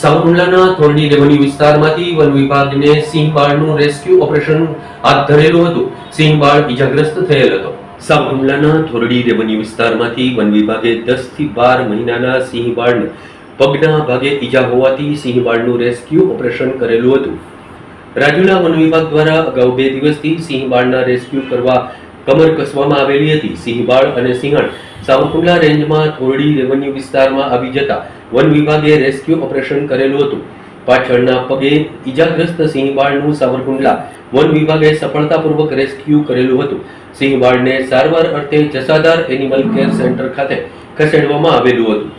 સાવરકુંડલાના થોરડી revenue વિસ્તારમાંથી one વિભાગને સિંહબાળનું rescue operation હાથ ધરેલું હતું. સિંહબાળ ઇજાગ્રસ્ત થયેલ હતો. સાવરકુંડલાના થોરડી રેવન્યુ વિસ્તારમાંથી વન વિભાગે દસથી બાર મહિનાના સિંહબાળને પગના ભાગે ઈજા હોવાથી સિંહબાળનું રેસ્ક્યુ ઓપરેશન કરેલું હતું. રાજુલા વન વિભાગ દ્વારા અગાઉ બે દિવસથી સિંહબાળના રેસ્ક્યુ કરવા કમર કસવામાં આવેલી હતી. સિંહબાળ અને સિંહણ સાવરકુંડલા રેન્જમાં થોરડી રેવન્યુ વિસ્તારમાં આવી જતા વન વિભાગે રેસ્ક્યુ ઓપરેશન કરેલું હતું. પાછળના પગે ઇજાગ્રસ્ત સિંહબાળનું સાવરકુંડલા વન વિભાગે સફળતાપૂર્વક રેસ્ક્યુ કરેલું હતું. સિંહબાળને સારવાર અર્થે જસાદાર એનિમલ કેર સેન્ટર ખાતે ખસેડવામાં આવેલું હતું.